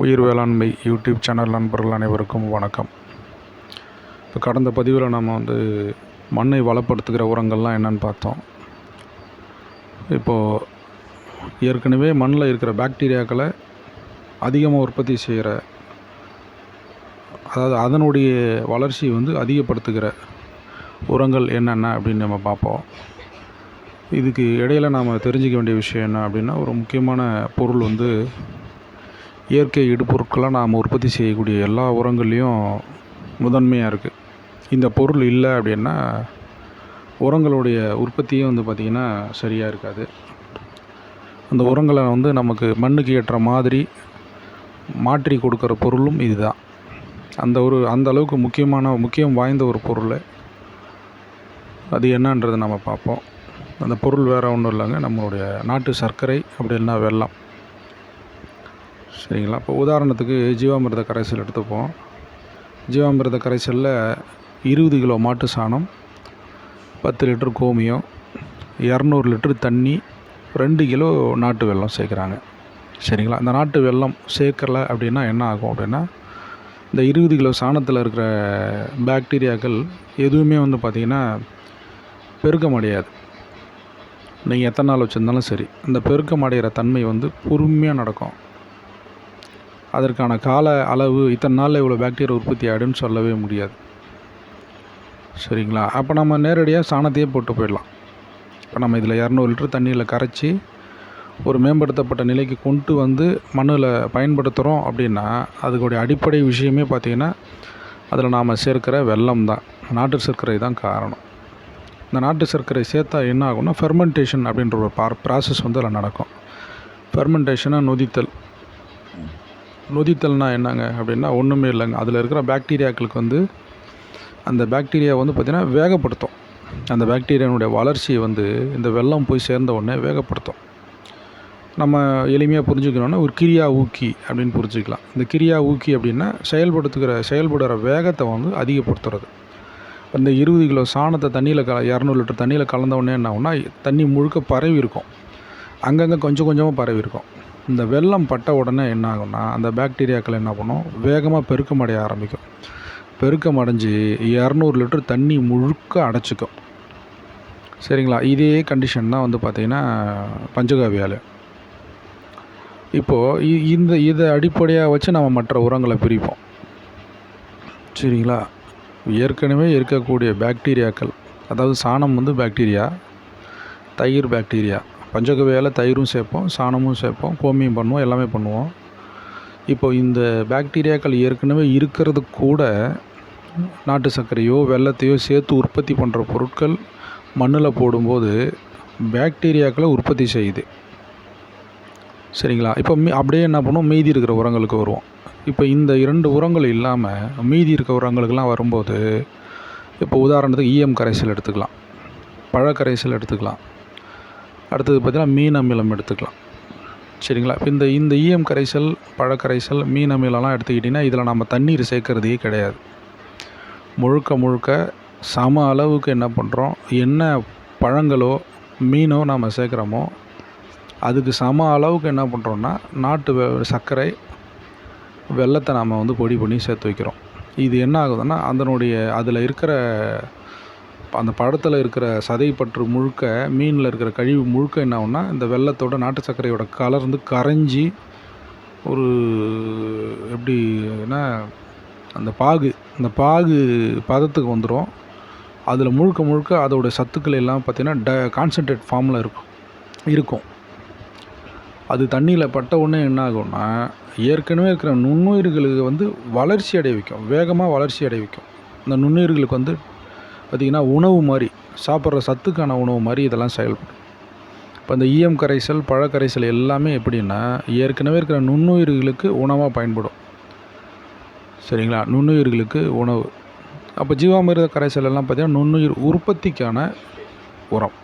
உயிர் வேளாண்மை YouTube channel நண்பர்கள் அனைவருக்கும் வணக்கம். இப்போ கடந்த பதிவில் நம்ம வந்து மண்ணை வளப்படுத்துகிற உரங்கள்லாம் என்னன்னு பார்த்தோம். இப்போது ஏற்கனவே மண்ணில் இருக்கிற பாக்டீரியாக்களை அதிகமாக உற்பத்தி செய்கிற அதாவது அதனுடைய வளர்ச்சி வந்து அதிகப்படுத்துகிற உரங்கள் என்னென்ன அப்படின்னு நம்ம பார்ப்போம். இதுக்கு இடையில நாம் தெரிஞ்சிக்க வேண்டிய விஷயம் என்ன அப்படின்னா ஒரு முக்கியமான பொருள் வந்து இயற்கை இடுபொருட்களாக நாம் உற்பத்தி செய்யக்கூடிய எல்லா உரங்கள்லேயும் முதன்மையாக இருக்குது இந்த பொருள் இல்லை அப்படின்னா உரங்களுடைய உற்பத்தியே வந்து பார்த்திங்கன்னா சரியாக இருக்காது. அந்த உரங்களை வந்து நமக்கு மண்ணுக்கு ஏற்ற மாதிரி மாற்றி கொடுக்குற பொருளும் இதுதான். அந்த ஒரு அந்த அளவுக்கு முக்கியமான முக்கியம் வாய்ந்த ஒரு பொருள். அது என்னன்றதை நம்ம பார்ப்போம். அந்த பொருள் வேறு ஒன்றும் இல்லைங்க. நம்மளுடைய நாட்டு சர்க்கரை அப்படி இல்லைன்னா வெள்ளம் சரிங்களா? இப்போ உதாரணத்துக்கு ஜீவாமிர்த கரைசல் எடுத்துப்போம். ஜீவாமிர்த கரைசலில் இருபது கிலோ மாட்டு சாணம் பத்து லிட்டர் கோமியம் இரநூறு லிட்டர் தண்ணி ரெண்டு கிலோ நாட்டு வெல்லம் சேர்க்குறாங்க. சரிங்களா? இந்த நாட்டு வெள்ளம் சேர்க்கல அப்படின்னா என்ன ஆகும் அப்படின்னா இந்த இருபது கிலோ சாணத்தில் இருக்கிற பாக்டீரியாக்கள் எதுவுமே வந்து பார்த்திங்கன்னா பெருக்கம் அடையாது நீங்கள் எத்தனை நாள் வச்சுருந்தாலும் சரி அந்த பெருக்கம் அடைகிற தன்மை வந்து பொறுமையாக நடக்கும். அதற்கான கால அளவு இத்தனை நாளில் இவ்வளோ பாக்டீரியா உற்பத்தி ஆகிடுன்னு சொல்லவே முடியாது. சரிங்களா? அப்போ நம்ம நேரடியாக சாணத்தையே போட்டு போயிடலாம். இப்போ நம்ம இதில் இரநூறு லிட்டர் தண்ணியில் கரைச்சி ஒரு மேம்படுத்தப்பட்ட நிலைக்கு கொண்டு வந்து மண்ணில் பயன்படுத்துகிறோம் அப்படின்னா அதுக்குடைய அடிப்படை விஷயமே பார்த்திங்கன்னா அதில் நாம் சேர்க்கிற வெள்ளம் தான். நாட்டு சர்க்கரை தான் காரணம். இந்த நாட்டு சர்க்கரை சேர்த்தா என்ன ஆகும்னா ஃபெர்மெண்டேஷன் அப்படின்ற ஒரு பார் ப்ராசஸ் வந்து அதில் நடக்கும். ஃபெர்மெண்டேஷனாக நொதித்தல். நொதித்தல்னா என்னங்க அப்படின்னா ஒன்றுமே இல்லைங்க. அதில் இருக்கிற பாக்டீரியாக்களுக்கு வந்து அந்த பாக்டீரியா வந்து பார்த்திங்கன்னா வேகப்படுத்தும். அந்த பாக்டீரியானுடைய வளர்ச்சியை வந்து இந்த வெள்ளம் போய் சேர்ந்த உடனே வேகப்படுத்தும். நம்ம எளிமையாக புரிஞ்சுக்கணுன்னா ஒரு கிரியா ஊக்கி அப்படின்னு புரிஞ்சுக்கலாம். இந்த கிரியா ஊக்கி அப்படின்னா செயல்படுத்துகிற செயல்படுற வேகத்தை வந்து அதிகப்படுத்துறது. இந்த இருபது கிலோ சாணத்தை தண்ணியில் க இரநூறு லிட்டர் தண்ணியில் கலந்த உடனே என்ன ஆகுனா தண்ணி முழுக்க பரவி இருக்கும். அங்கங்கே கொஞ்சம் கொஞ்சமாக பரவி இருக்கும். இந்த வெள்ளம் பட்ட உடனே என்ன ஆகும்னா அந்த பாக்டீரியாக்கள் என்ன பண்ணும்? வேகமாக பெருக்கம் அடைய ஆரம்பிக்கும். பெருக்கம் அடைஞ்சு இரநூறு லிட்டர் தண்ணி முழுக்க அடைச்சிக்கும். சரிங்களா? இதே கண்டிஷன் தான் வந்து பார்த்திங்கன்னா பஞ்சகாவியால். இப்போது இந்த இதை அடிப்படையாக வச்சு நம்ம மற்ற உரங்களை பிரிப்போம். சரிங்களா? ஏற்கனவே இருக்கக்கூடிய பாக்டீரியாக்கள் அதாவது சாணம் வந்து பாக்டீரியா தயிர் பாக்டீரியா பஞ்சகவியால் தயிரும் சேர்ப்போம் சாணமும் சேர்ப்போம் கோமியம் பண்ணுவோம் எல்லாமே பண்ணுவோம். இப்போ இந்த பாக்டீரியாக்கள் ஏற்கனவே இருக்கிறது கூட நாட்டு சர்க்கரையோ வெள்ளத்தையோ சேர்த்து உற்பத்தி பண்ணுற பொருட்கள் மண்ணில் போடும்போது பாக்டீரியாக்களை உற்பத்தி செய்யுது. சரிங்களா? இப்போ மீ அப்படியே என்ன பண்ணுவோம்? மீதி இருக்கிற உரங்களுக்கு வருவோம். இப்போ இந்த இரண்டு உரங்கள் இல்லாமல் மீதி இருக்கிற உரங்களுக்கெல்லாம் வரும்போது இப்போ உதாரணத்துக்கு ஈஎம் கரைசல் எடுத்துக்கலாம். பழக்கரைசல் எடுத்துக்கலாம். அடுத்தது பார்த்திங்கன்னா மீன் அமிலம் எடுத்துக்கலாம். சரிங்களா? இப்போ இந்த இந்த ஈயம் கரைசல் பழக்கரைசல் மீன் அமிலம்லாம் எடுத்துக்கிட்டிங்கன்னா இதில் நம்ம தண்ணீர் சேர்க்கறதே கிடையாது. முழுக்க முழுக்க சம அளவுக்கு என்ன பண்ணுறோம் என்ன பழங்களோ மீனோ நாம் சேர்க்குறோமோ அதுக்கு சம அளவுக்கு என்ன பண்ணுறோன்னா நாட்டு சர்க்கரை வெள்ளத்தை நாம் வந்து பொடி பண்ணி சேர்த்து வைக்கிறோம். இது என்ன ஆகுதுன்னா அதனுடைய அதில் இருக்கிற அந்த படத்தில் இருக்கிற சதைப்பற்று முழுக்க மீனில் இருக்கிற கழிவு முழுக்க என்ன ஆகும்னா இந்த வெள்ளத்தோட நாட்டு சர்க்கரையோட கலர்ந்து கரைஞ்சி ஒரு எப்படின்னா அந்த பாகு அந்த பாகு பதத்துக்கு வந்துடும் அதில் முழுக்க முழுக்க அதோடய சத்துக்கள் எல்லாம் பார்த்திங்கன்னா ட கான்சன்ட்ரேட் ஃபார்மில் இருக்கும் இருக்கும். அது தண்ணியில் பட்ட உடனே என்ன ஆகும்னா ஏற்கனவே இருக்கிற நுண்ணுயிர்களுக்கு வந்து வளர்ச்சி அடைய வைக்கும் வேகமாக வளர்ச்சி அடைய வைக்கும். இந்த நுண்ணுயிர்களுக்கு வந்து பார்த்திங்கன்னா உணவு மாதிரி சாப்பிட்ற சத்துக்கான உணவு மாதிரி இதெல்லாம் செயல்படும். இப்போ இந்த ஈயம் கரைசல் பழக்கரைசல் எல்லாமே எப்படின்னா ஏற்கனவே இருக்கிற நுண்ணுயிர்களுக்கு உணவாக பயன்படும். சரிங்களா? நுண்ணுயிர்களுக்கு உணவு. அப்போ ஜீவாமிர்த கரைசல் எல்லாம் பார்த்திங்கன்னா நுண்ணுயிர் உற்பத்திக்கான உரம்.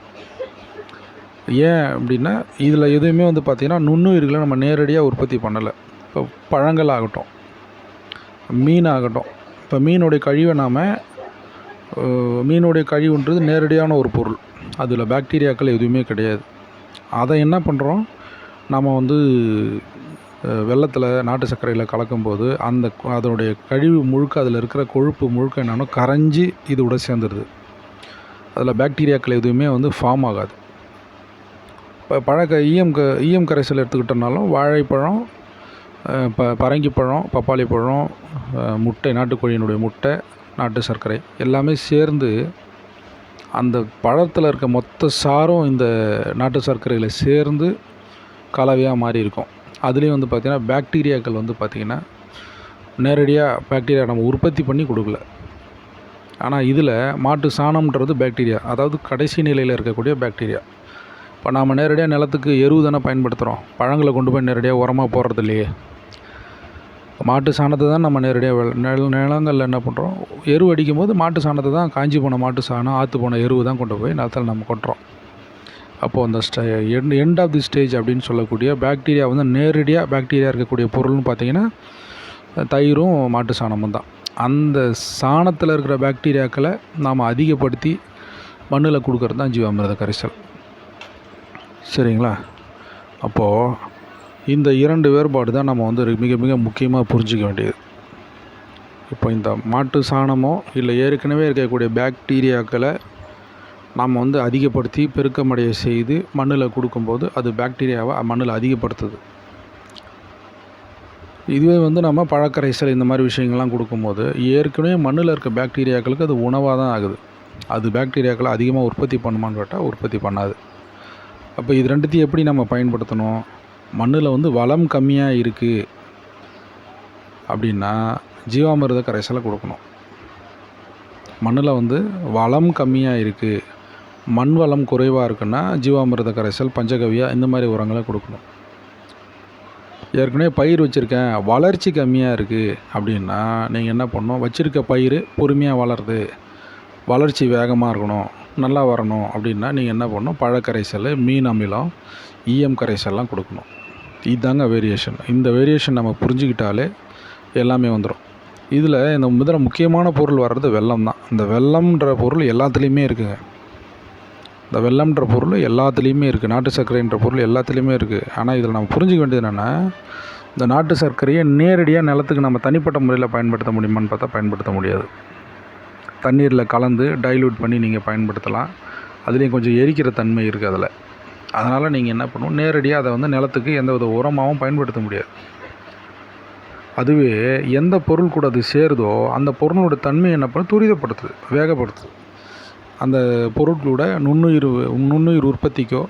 ஏன் அப்படின்னா இதில் எதுவுமே வந்து பார்த்திங்கன்னா நுண்ணுயிர்களை நம்ம நேரடியாக உற்பத்தி பண்ணலை. இப்போ பழங்கள் ஆகட்டும் மீன் ஆகட்டும் இப்போ மீனுடைய கழிவை நாம் மீனுடைய கழிவுன்றது நேரடியான ஒரு பொருள். அதில் பாக்டீரியாக்கள் எதுவுமே கிடையாது. அதை என்ன பண்ணுறோம் நம்ம வந்து வெள்ளத்தில் நாட்டு சர்க்கரையில் கலக்கும்போது அந்த அதனுடைய கழிவு முழுக்க அதில் இருக்கிற கொழுப்பு முழுக்க என்னென்னா கரைஞ்சி இதோட சேர்ந்துடுது அதில் பாக்டீரியாக்கள் எதுவுமே வந்து ஃபார்ம் ஆகாது. இப்போ பழக்க ஈயம் க ஈயம் கரைசல் எடுத்துக்கிட்டோம்னாலும் வாழைப்பழம் ப பரங்கிப்பழம் பப்பாளி பழம் முட்டை நாட்டுக்கோழியினுடைய முட்டை நாட்டு சர்க்கரை எல்லாமே சேர்ந்து அந்த பழத்தில் இருக்க மொத்த சாரும் இந்த நாட்டு சர்க்கரையில் சேர்ந்து கலவையாக மாறி இருக்கும் அதுலேயும் வந்து பார்த்திங்கன்னா பாக்டீரியாக்கள் வந்து பார்த்திங்கன்னா நேரடியாக பாக்டீரியா நம்ம உற்பத்தி பண்ணி கொடுக்கல. ஆனால் இதில் மாட்டு சாணம்ன்றது பாக்டீரியா அதாவது கடைசி நிலையில் இருக்கக்கூடிய பாக்டீரியா இப்போ நாம் நேரடியாக நிலத்துக்கு எருவு தானே பயன்படுத்துகிறோம் பழங்களை கொண்டு போய் நேரடியாக உரமாக போடுறது இல்லையே. மாட்டு சாணத்தை தான் நம்ம நேரடியாக நில நிலங்களில் என்ன பண்ணுறோம் எரு அடிக்கும் போது மாட்டு சாணத்தை தான் காஞ்சி போன மாட்டு சாணம் ஆற்று போன எருவு தான் கொண்டு போய் நிலத்தில் நம்ம கொட்டுறோம். அப்போது அந்த stay end end of the stage அப்படின்னு சொல்லக்கூடிய பாக்டீரியா வந்து நேரடியாக பாக்டீரியா இருக்கக்கூடிய பொருள்னு பார்த்தீங்கன்னா தயிரும் மாட்டு சாணமும் தான். அந்த சாணத்தில் இருக்கிற பாக்டீரியாக்களை நாம் அதிகப்படுத்தி மண்ணில் கொடுக்குறது தான் ஜீவாமிரத கரைசல். சரிங்களா? அப்போது இந்த இரண்டு வேறுபாடு தான் நம்ம வந்து மிக மிக முக்கியமாக புரிஞ்சிக்க வேண்டியது. இப்போ இந்த மாட்டு சாணமோ இல்லை ஏற்கனவே இருக்கக்கூடிய பாக்டீரியாக்களை நாம் வந்து அதிகப்படுத்தி பெருக்கமடைய செய்து மண்ணில் கொடுக்கும்போது அது பாக்டீரியாவை மண்ணில் அதிகப்படுத்துது. இதுவே வந்து நம்ம பழக்கரைசல் இந்த மாதிரி விஷயங்கள்லாம் கொடுக்கும்போது ஏற்கனவே மண்ணில் இருக்க பாக்டீரியாக்களுக்கு அது உணவாக தான் ஆகுது. அது பாக்டீரியாக்களை அதிகமாக உற்பத்தி பண்ணுமான்னு கேட்டால் உற்பத்தி பண்ணாது. அப்போ இது ரெண்டுத்தையும் எப்படி நம்ம பயன்படுத்தணும்? மண்ணில் வந்து வளம் கம்மியாக இருக்குது அப்படின்னா ஜீவாமிரத கரைசலை கொடுக்கணும். மண்ணில் வந்து வளம் கம்மியாக இருக்குது மண் வளம் குறைவாக இருக்குன்னா ஜீவாமிரத கரைசல் பஞ்சகவியா இந்த மாதிரி உரங்களை கொடுக்கணும். ஏற்கனவே பயிர் வச்சுருக்கேன் வளர்ச்சி கம்மியாக இருக்குது அப்படின்னா நீங்கள் என்ன பண்ணணும்? வச்சுருக்க பயிர் பொறுமையாக வளருது வளர்ச்சி வேகமாக இருக்கணும் நல்லா வரணும் அப்படின்னா நீங்கள் என்ன பண்ணணும்? பழக்கரைசல் மீன் அமிலம் இஎம் கரைசல்லாம் கொடுக்கணும். இதுதாங்க வேரியேஷன் இந்த வேரியேஷன் நம்ம புரிஞ்சுக்கிட்டாலே எல்லாமே வந்துடும் இதில் இந்த முதல்ல முக்கியமான பொருள் வர்றது வெல்லம் தான். இந்த வெல்லம்ன்ற பொருள் எல்லாத்துலேயுமே இருக்குங்க. இந்த வெல்லம்ன்ற பொருள் எல்லாத்துலேயுமே இருக்குது நாட்டு சர்க்கரைன்ற பொருள் எல்லாத்துலேயுமே இருக்குது ஆனால் இதில் நம்ம புரிஞ்சுக்க வேண்டியது என்னென்னா இந்த நாட்டு சர்க்கரையை நேரடியாக நிலத்துக்கு நம்ம தனிப்பட்ட முறையில் பயன்படுத்த முடியுமான்னு பார்த்தா பயன்படுத்த முடியாது. தண்ணீரில் கலந்து டைல்யூட் பண்ணி நீங்கள் பயன்படுத்தலாம். அதுலேயும் கொஞ்சம் எரிக்கிற தன்மை இருக்குது அதில். அதனால் நீங்கள் என்ன பண்ணணும்? நேரடியாக அதை வந்து நிலத்துக்கு எந்த வித உரமாகவும் பயன்படுத்த முடியாது. அதுவே எந்த பொருள் கூட அது சேருதோ அந்த பொருளோட தன்மை என்ன பண்ணும் துரிதப்படுத்துது வேகப்படுத்துது. அந்த பொருட்களோட நுண்ணுயிர் நுண்ணுயிர் உற்பத்திக்கோ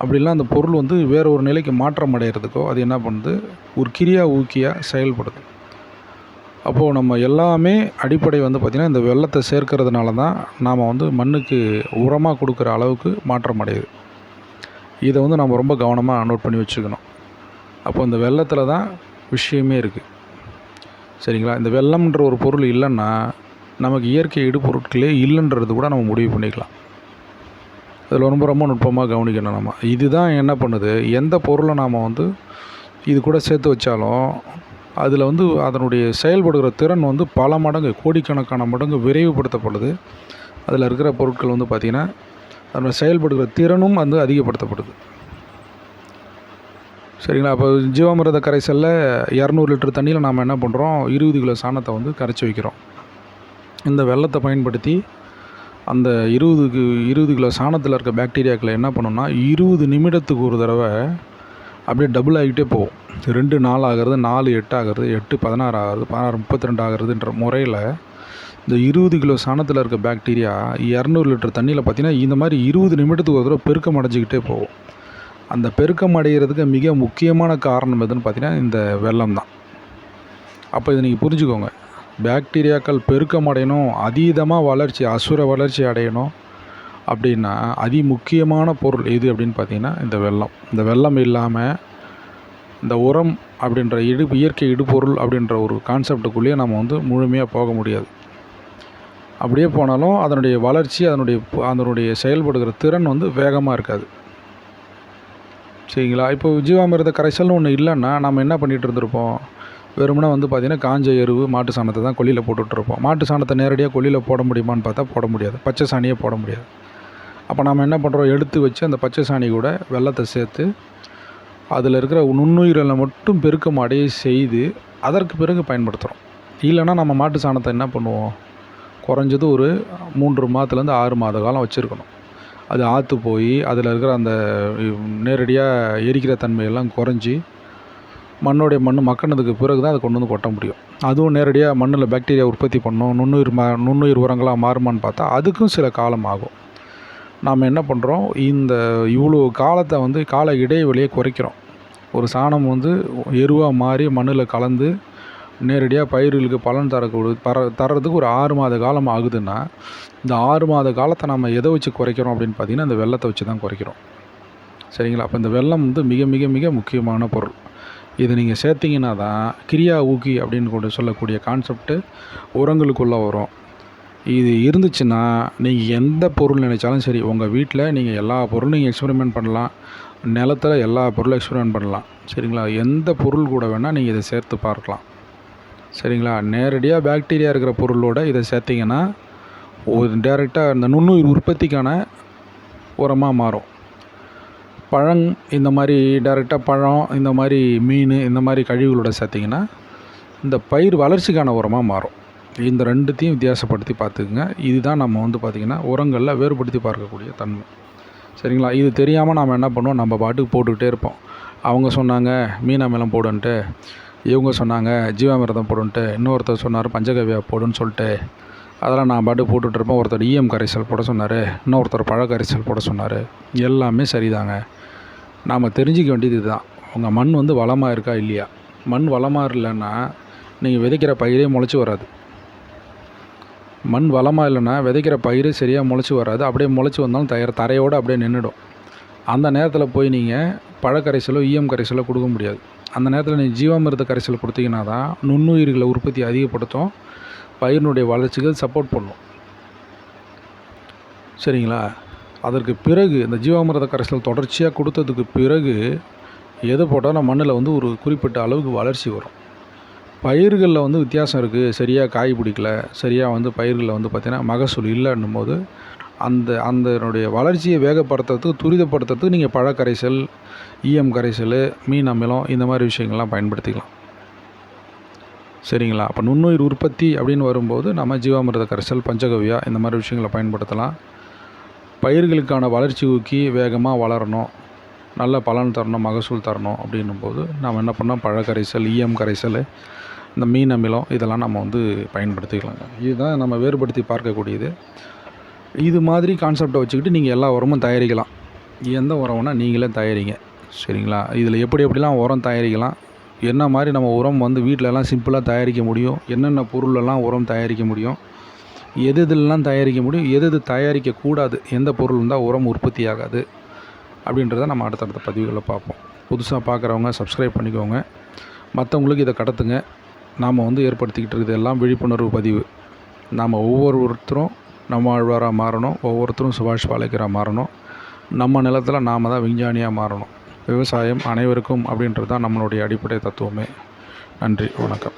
அப்படிலாம் அந்த பொருள் வந்து வேறு ஒரு நிலைக்கு மாற்றம் அடைகிறதுக்கோ அது என்ன பண்ணுது? ஒரு கிரியா ஊக்கியாக செயல்படுது. அப்போது நம்ம எல்லாமே அடிப்படை வந்து பார்த்திங்கன்னா இந்த வெள்ளத்தை சேர்க்கறதுனால தான் நாம் வந்து மண்ணுக்கு உரமாக கொடுக்குற அளவுக்கு மாற்றம் அடையுது. இதை வந்து நம்ம ரொம்ப கவனமாக நோட் பண்ணி வச்சுக்கணும். அப்போ இந்த வெள்ளத்தில் தான் விஷயமே இருக்குது சரிங்களா? இந்த வெள்ளம்ன்ற ஒரு பொருள் இல்லைன்னா நமக்கு இயற்கை இடுபொருட்களே இல்லைன்றது கூட நம்ம முடிவு பண்ணிக்கலாம். அதில் ரொம்ப ரொம்ப நுட்பமாக கவனிக்கணும் நம்ம. இதுதான் என்ன பண்ணுது? எந்த பொருளை நாம் வந்து இது கூட சேர்த்து வச்சாலும் அதில் வந்து அதனுடைய செயல்படுகிற திறன் வந்து பல மடங்கு கோடிக்கணக்கான மடங்கு விரைவுபடுத்தப்படுது. அதில் இருக்கிற பொருட்கள் வந்து பார்த்திங்கன்னா நம்ம செயல்படுகிற திறனும் வந்து அதிகப்படுத்தப்படுது. சரிங்களா? அப்போ ஜீவாமிரத கரைசலில் இரநூறு லிட்டர் தண்ணியில் நாம் என்ன பண்ணுறோம் இருபது கிலோ சாணத்தை வந்து கரைச்சி வைக்கிறோம். இந்த வெள்ளத்தை பயன்படுத்தி அந்த இருபதுக்கு இருபது கிலோ சாணத்தில் இருக்க பாக்டீரியாக்களை என்ன பண்ணோம்னா இருபது நிமிடத்துக்கு ஒரு தடவை அப்படியே டபுள் ஆகிட்டே போகும். ரெண்டு நாள் ஆகிறது நாலு எட்டு ஆகிறது எட்டு பதினாறு ஆகிறது பதினாறு முப்பத்தி ரெண்டு ஆகிறதுன்ற முறையில் இந்த இருபது கிலோ சாணத்தில் இருக்க பாக்டீரியா இரநூறு லிட்டர் தண்ணியில் பார்த்தீங்கன்னா இந்த மாதிரி இருபது நிமிடத்துக்கு ஒரு தடவை பெருக்கம் அடைஞ்சிக்கிட்டே போகும். அந்த பெருக்கம் அடைகிறதுக்கு மிக முக்கியமான காரணம் எதுன்னு பார்த்தீங்கன்னா இந்த வெள்ளம் தான். அப்போ இதை நீங்கள் புரிஞ்சுக்கோங்க. பாக்டீரியாக்கள் பெருக்கம் அடையணும் அதீதமாக வளர்ச்சி அசுர வளர்ச்சி அடையணும் அப்படின்னா அதி முக்கியமான பொருள் எது அப்படின்னு பார்த்தீங்கன்னா இந்த வெள்ளம். இந்த வெள்ளம் இல்லாமல் இந்த உரம் அப்படின்ற இடு இயற்கை இடுபொருள் அப்படின்ற ஒரு கான்செப்டுக்குள்ளேயே நம்ம வந்து முழுமையாக போக முடியாது. அப்படியே போனாலும் அதனுடைய வளர்ச்சி அதனுடைய அதனுடைய செயல்படுகிற திறன் வந்து வேகமாக இருக்காது. சரிங்களா? இப்போ ஜீவாமிரத கரைசல்னு ஒன்று இல்லைன்னா நம்ம என்ன பண்ணிகிட்டு இருந்திருப்போம்? வெறுமனே வந்து பார்த்திங்கன்னா காஞ்ச எருவு மாட்டு சாணத்தை தான் கொல்லியில் போட்டுட்ருப்போம் மாட்டு சாணத்தை நேரடியாக கொல்லியில் போட முடியுமான்னு பார்த்தா போட முடியாது. பச்சை சாணியே போட முடியாது. அப்போ நம்ம என்ன பண்ணுறோம் எடுத்து வச்சு அந்த பச்சை சாணி கூட வெள்ளத்தை சேர்த்து அதில் இருக்கிற நுண்ணுயிரலை மட்டும் பெருக்கம் அடைய செய்து அதற்கு பிறகு பயன்படுத்துகிறோம் இல்லைன்னா நம்ம மாட்டு சாணத்தை என்ன பண்ணுவோம்? குறைஞ்சது ஒரு மூன்று மாதத்துலேருந்து ஆறு மாத காலம் வச்சுருக்கணும். அது ஆற்று போய் அதில் இருக்கிற அந்த நேரடியாக எரிக்கிற தன்மையெல்லாம் குறைஞ்சி மண்ணுடைய மண் மக்கினதுக்கு பிறகு தான் அதை கொண்டு வந்து கொட்ட முடியும். அதுவும் நேரடியாக மண்ணில் பாக்டீரியா உற்பத்தி பண்ணும் நுண்ணுயிர் மா நுண்ணுயிர் உரங்களாக மாறுமான்னு பார்த்தா அதுக்கும் சில காலம் ஆகும். நாம் என்ன பண்ணுறோம் இந்த இவ்வளோ காலத்தை வந்து கால இடைவெளியை குறைக்கிறோம். ஒரு சாணம் வந்து எருவாக மாறி மண்ணில் கலந்து நேரடியாக பயிர்களுக்கு பலன் தரக்கூடிய பர தர்றதுக்கு ஒரு ஆறு மாத காலம் ஆகுதுன்னா இந்த ஆறு மாத காலத்தை நம்ம எதை வச்சு குறைக்கிறோம் அப்படின்னு பார்த்தீங்கன்னா இந்த வெள்ளத்தை வச்சு தான் குறைக்கிறோம். சரிங்களா? அப்போ இந்த வெள்ளம் வந்து மிக மிக மிக முக்கியமான பொருள். இதை நீங்கள் சேர்த்திங்கன்னா தான் கிரியா ஊக்கி அப்படின்னு கூட சொல்லக்கூடிய கான்செப்ட்டு உரங்களுக்குள்ளே வரும். இது இருந்துச்சுன்னா நீங்கள் எந்த பொருள் நினைச்சாலும் சரி உங்கள் வீட்டில் நீங்கள் எல்லா பொருளும் நீங்கள் எக்ஸ்பெரிமெண்ட் பண்ணலாம். நிலத்துல எல்லா பொருளும் எக்ஸ்பெரிமெண்ட் பண்ணலாம். சரிங்களா? எந்த பொருள் கூட வேணால் நீங்கள் இதை சேர்த்து பார்க்கலாம். சரிங்களா? நேரடியாக பாக்டீரியா இருக்கிற பொருளோட இதை சேர்த்திங்கன்னா ஒரு டேரெக்டாக இந்த நுண்ணுயிர் உற்பத்திக்கான உரமாக மாறும். பழம் இந்த மாதிரி டேரெக்டாக பழம் இந்த மாதிரி மீன் இந்த மாதிரி கழிவுகளோட சேர்த்திங்கன்னா இந்த பயிர் வளர்ச்சிக்கான உரமாக மாறும். இந்த ரெண்டுத்தையும் வித்தியாசப்படுத்தி பார்த்துக்குங்க. இதுதான் நம்ம வந்து பார்த்திங்கன்னா உரங்களில் வேறுபடுத்தி பார்க்கக்கூடிய தன்மை. சரிங்களா? இது தெரியாமல் நாம் என்ன பண்ணுவோம்? நம்ம பாட்டுக்கு போட்டுக்கிட்டே இருப்போம். அவங்க சொன்னாங்க மீனா அமிலம் போடுன்ட்டு. இவங்க சொன்னாங்க ஜீவாமிரதம் போடுன்ட்டு இன்னொருத்தர் சொன்னார் பஞ்சகவ்யா போடுன்னு சொல்லிட்டு. அதெல்லாம் நான் பாட்டு போட்டுட்ருப்பேன் ஒருத்தர் இஎம் கரைசல் போட சொன்னார் இன்னொருத்தர் பழ கரைசல் போட சொன்னார். எல்லாமே சரிதாங்க. நாம் தெரிஞ்சிக்க வேண்டியது இதுதான். உங்கள் மண் வந்து வளமாக இருக்கா இல்லையா? மண் வளமாக இல்லைன்னா நீங்கள் விதைக்கிற பயிரே முளைச்சி வராது. மண் வளமாக இல்லைன்னா விதைக்கிற பயிர் சரியாக முளைச்சி வராது. அப்படியே முளைச்சி வந்தாலும் தயார் தரையோடு அப்படியே நின்றுடும் அந்த நேரத்தில் போய் நீங்கள் பழக்கரைசலோ ஈயம் கரைசலோ கொடுக்க முடியாது. அந்த நேரத்தில் நீங்கள் ஜீவாமிர்த கரைசல் கொடுத்தீங்கன்னா தான் நுண்ணுயிர்களை உற்பத்தி அதிகப்படுத்தும் பயிரினுடைய வளர்ச்சிக்கு சப்போர்ட் பண்ணும். சரிங்களா? அதற்கு பிறகு இந்த ஜீவாமிர்த கரைசல் தொடர்ச்சியாக கொடுத்ததுக்கு பிறகு எது போட்டாலும் மண்ணில் வந்து ஒரு குறிப்பிட்ட அளவுக்கு வளர்ச்சி வரும். பயிர்களில் வந்து வித்தியாசம் இருக்குது சரியாக காய் பிடிக்கல. சரியாக வந்து பயிர்களில் வந்து பார்த்திங்கன்னா மகசூல் இல்லைன்னும் போது அந்த அந்தனுடைய வளர்ச்சியை வேகப்படுத்துறதுக்கு துரிதப்படுத்துறதுக்கு நீங்கள் பழ கரைசல் ஈயம் கரைசல் மீன் அமிலம் இந்த மாதிரி விஷயங்கள்லாம் பயன்படுத்திக்கலாம். சரிங்களா? அப்போ நுண்ணுயிர் உற்பத்தி அப்படின்னு வரும்போது நம்ம ஜீவாமிர்த கரைசல் பஞ்சகவியா இந்த மாதிரி விஷயங்களை பயன்படுத்தலாம். பயிர்களுக்கான வளர்ச்சி ஊக்கி வேகமாக வளரணும். நல்ல பலன் தரணும் மகசூல் தரணும் அப்படின்னும் போது நாம் என்ன பண்ணோம் பழக்கரைசல் ஈஎம் ஈயம் கரைசல் இந்த மீன் அமிலம் இதெல்லாம் நம்ம வந்து பயன்படுத்திக்கலாங்க. இதுதான் நம்ம வேறுபடுத்தி பார்க்கக்கூடியது. இது மாதிரி கான்செப்டை வச்சுக்கிட்டு நீங்கள் எல்லா உரமும் தயாரிக்கலாம். எந்த உரம்னா நீங்களே தயாரிங்க. சரிங்களா? இதில் எப்படி எப்படிலாம் உரம் தயாரிக்கலாம்? என்ன மாதிரி நம்ம உரம் வந்து வீட்டிலலாம் சிம்பிளாக தயாரிக்க முடியும்? என்னென்ன பொருளெல்லாம் உரம் தயாரிக்க முடியும்? எது எதுலலாம் தயாரிக்க முடியும்? எது எது தயாரிக்கக்கூடாது எந்த பொருள் இருந்தால் உரம் உற்பத்தி ஆகாது? அப்படின்றத நம்ம அடுத்தடுத்த பதிவுகளில் பார்ப்போம். புதுசாக பார்க்குறவங்க சப்ஸ்கிரைப் பண்ணிக்கோங்க. மற்றவங்களுக்கு இதை கடத்துங்க. நாம் வந்து ஏற்படுத்திக்கிட்டு இருக்குது எல்லாம் விழிப்புணர்வு பதிவு. நாம் ஒவ்வொருத்தரும் நம்ம ஆழ்வாராக மாறணும் ஒவ்வொருத்தரும் சுபாஷ் பாலேக்கராக மாறணும். நம்ம நிலத்தில் நாம் தான் விஞ்ஞானியாக மாறணும். விவசாயம் அனைவருக்கும் அப்படின்றது தான் நம்மளுடைய அடிப்படை தத்துவமே. நன்றி வணக்கம்.